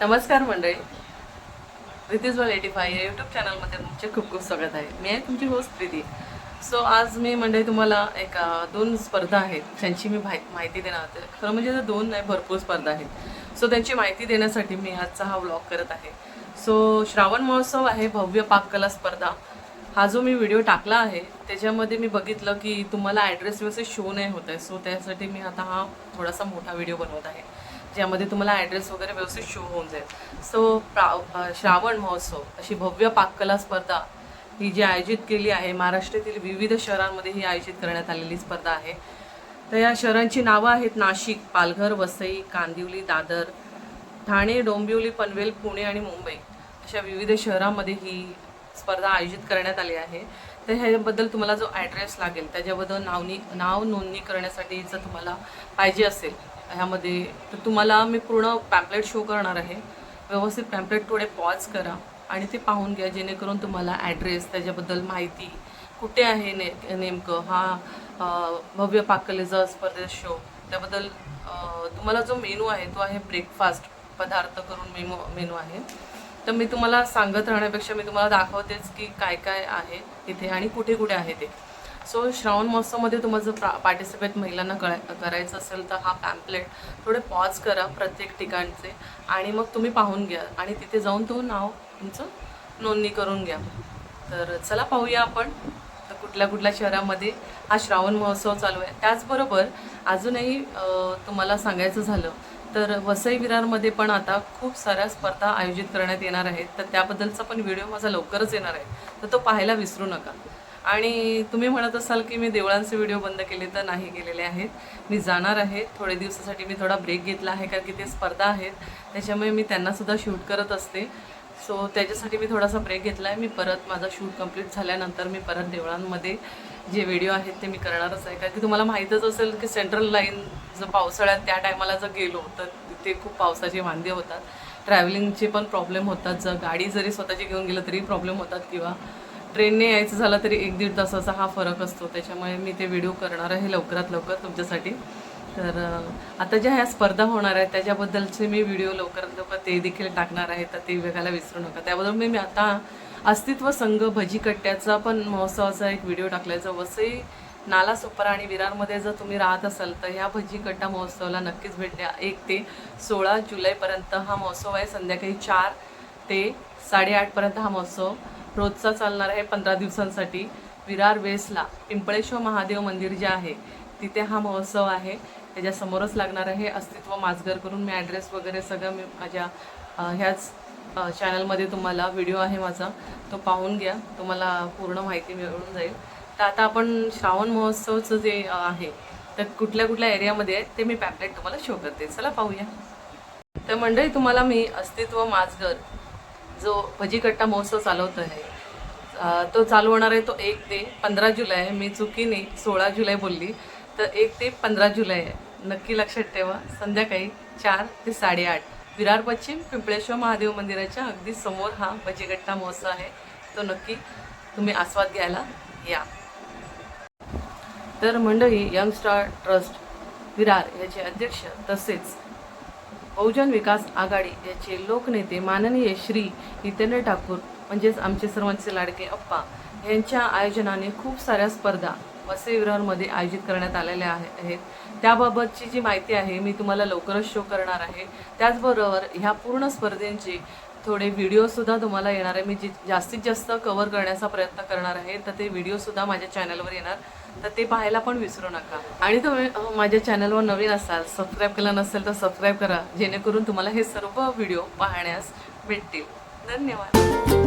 नमस्कार मंडळी. रितीज वन एटी फाय या यूट्यूब चॅनलमध्ये तुमचे खूप खूप स्वागत आहे. मी आहे तुमची होस्ट प्रीती. सो आज मी मंडळी तुम्हाला एक दोन स्पर्धा आहेत ज्यांची मी माहिती देणार होते खरं म्हणजे तर दोन नाही भरपूर स्पर्धा आहेत. सो त्यांची माहिती देण्यासाठी मी आजचा हा व्लॉग करत आहे. सो श्रावण महोत्सव आहे भव्य पाककला स्पर्धा. हा जो मी व्हिडिओ टाकला आहे त्याच्यामध्ये मी बघितलं की तुम्हाला ॲड्रेस व्यवस्थित शो नाही होत आहे. सो त्यासाठी मी आता हा थोडासा मोठा व्हिडिओ बनवत आहे. ज्यामध्ये तुम्हाला ॲड्रेस वगैरे व्यवस्थित शो होऊन जाईल. सो प्रा श्रावण महोत्सव अशी भव्य पाककला स्पर्धा ही जी आयोजित केली आहे महाराष्ट्रातील विविध शहरांमध्ये ही आयोजित करण्यात आलेली स्पर्धा आहे. तर या शहरांची नावं आहेत नाशिक पालघर वसई कांदिवली दादर ठाणे डोंबिवली पनवेल पुणे आणि मुंबई. अशा विविध शहरांमध्ये ही स्पर्धा आयोजित करण्यात आली आहे. तर ह्याबद्दल तुम्हाला जो ॲड्रेस लागेल त्याच्याबद्दल नावनी नाव नोंदणी करण्यासाठी जर तुम्हाला पाहिजे असेल ह्यामध्ये तर तुम्हाला मी पूर्ण पॅम्पलेट शो करणार आहे. व्यवस्थित पॅम्पलेट थोडे पॉज करा आणि ते पाहून घ्या जेणेकरून तुम्हाला ॲड्रेस त्याच्याबद्दल माहिती कुठे आहे ने नेमकं हा भव्य पाककलेचा स्पर्धे शो त्याबद्दल तुम्हाला जो मेनू आहे तो आहे ब्रेकफास्ट पदार्थ करून मेमो मेनू आहे. तर मी तुम्हाला सांगत राहण्यापेक्षा मी तुम्हाला दाखवतेच की काय काय आहे इथे आणि कुठे कुठे आहे ते. सो श्रावण महोत्सवमध्ये तुम्हाला जर प्रा पार्टिसिपेट महिलांना कळ करायचं असेल तर हा पॅम्पलेट थोडे पॉज करा प्रत्येक ठिकाणचे आणि मग तुम्ही पाहून घ्या आणि तिथे जाऊन तो नाव तुमचं नोंदणी करून घ्या. तर चला पाहूया आपण. तर कुठल्या कुठल्या शहरामध्ये हा श्रावण महोत्सव चालू आहे. त्याचबरोबर अजूनही तुम्हाला सांगायचं झालं तर वसई विरारमध्ये पण आता खूप साऱ्या स्पर्धा आयोजित करण्यात येणार आहेत. तर त्याबद्दलचा पण व्हिडिओ माझा लवकरच येणार आहे. तर तो पाहायला विसरू नका. आणि तुम्ही म्हणत असाल की मी देवळांचे व्हिडिओ बंद केले तर नाही केलेले आहेत. मी जाणार आहे. थोडे दिवसासाठी मी थोडा ब्रेक घेतला आहे कारण की ते स्पर्धा आहेत. त्याच्यामुळे मी त्यांनासुद्धा शूट करत असते. सो त्याच्यासाठी मी थोडासा ब्रेक घेतला आहे. मी परत माझा शूट कंप्लीट झाल्यानंतर मी परत देवळांमध्ये जे व्हिडिओ आहेत ते मी करणारच आहे. कारण की तुम्हाला माहीतच असेल की सेंट्रल लाईन जर पावसाळ्यात त्या टायमाला जर गेलो तर तिथे खूप पावसाचे वांदे होतात. ट्रॅव्हलिंगचे पण प्रॉब्लेम होतात. जर गाडी जरी स्वतःची घेऊन गेलं तरी प्रॉब्लेम होतात. किंवा ट्रेनने यायचं झालं तरी एक दीड तासाचा हा फरक असतो. त्याच्यामुळे मी ते व्हिडिओ करणार आहे लवकरात लवकर तुमच्यासाठी. तर आता ज्या ह्या स्पर्धा होणार आहेत त्याच्याबद्दलचे मी व्हिडिओ लवकरात लवकर ते देखील टाकणार आहे तर ते बघायला विसरू नका. त्याबद्दल मी मी आता अस्तित्व संघ भजीकट्ट्याचा पण महोत्सवाचा एक व्हिडिओ टाकलायचा. वसई नाला सुपर आणि विरारमध्ये जर तुम्ही राहत असाल तर ह्या भजीकट्टा महोत्सवाला नक्कीच भेट द्या. एक ते सोळा जुलैपर्यंत हा महोत्सव आहे. संध्याकाळी चार ते साडेआठपर्यंत हा महोत्सव रोजचा चालणार आहे पंधरा दिवसांसाठी. विरार वेसला पिंपळेश्वर महादेव मंदिर जे आहे तिथे हा महोत्सव आहे. त्याच्यासमोरच लागणार आहे अस्तित्व माजगर करून मी ॲड्रेस वगैरे सगळं मी माझ्या ह्याच चॅनलमध्ये तुम्हाला व्हिडिओ आहे माझा. तो पाहून घ्या. तुम्हाला पूर्ण माहिती मिळून जाईल. तर आता आपण श्रावण महोत्सवचं जे आहे तर कुठल्या कुठल्या एरियामध्ये आहे ते मी पॅम्पलेट तुम्हाला शो करते. चला पाहूया. तर मंडळी तुम्हाला मी अस्तित्व माझघर जो भजीकट्टा महोत्सव चालवत आहे तो चालू होणार आहे तो एक ते पंधरा जुलै. आहे मी चुकीने सोळा जुलै बोलली तर एक ते पंधरा जुलै आहे. नक्की लक्षात ठेवा. संध्याकाळी चार ते साडेआठ. विरार पश्चिम पिंपळेश्वर महादेव मंदिराच्या अगदी समोर हा भजीकट्टा महोत्सव आहे. तो नक्की तुम्ही आस्वाद घ्यायला या. तर मंडळी यंग स्टार ट्रस्ट विरार याचे अध्यक्ष तसेच बहुजन विकास आघाडी याचे लोकनेते माननीय श्री हितेंद्र ठाकूर म्हणजेच आमचे सर्वांचे लाडके अप्पा यांच्या आयोजनाने खूप साऱ्या स्पर्धा वसईविरांमध्ये आयोजित करण्यात आलेल्या आहेत. त्याबाबतची जी माहिती आहे मी तुम्हाला लवकरच शो करणार आहे. त्याचबरोबर ह्या पूर्ण स्पर्धेंचे थोडे व्हिडिओसुद्धा तुम्हाला येणार आहे. मी जी जास्तीत जास्त कवर करण्याचा प्रयत्न करणार आहे तर ते व्हिडिओसुद्धा माझ्या चॅनलवर येणार. तर ते पाहायला पण विसरू नका. आणि तुम्ही माझ्या चॅनलवर नवीन असाल सबस्क्राईब केलं नसेल तर सबस्क्राईब करा जेणेकरून तुम्हाला हे सर्व व्हिडिओ पाहण्यास भेटतील. धन्यवाद.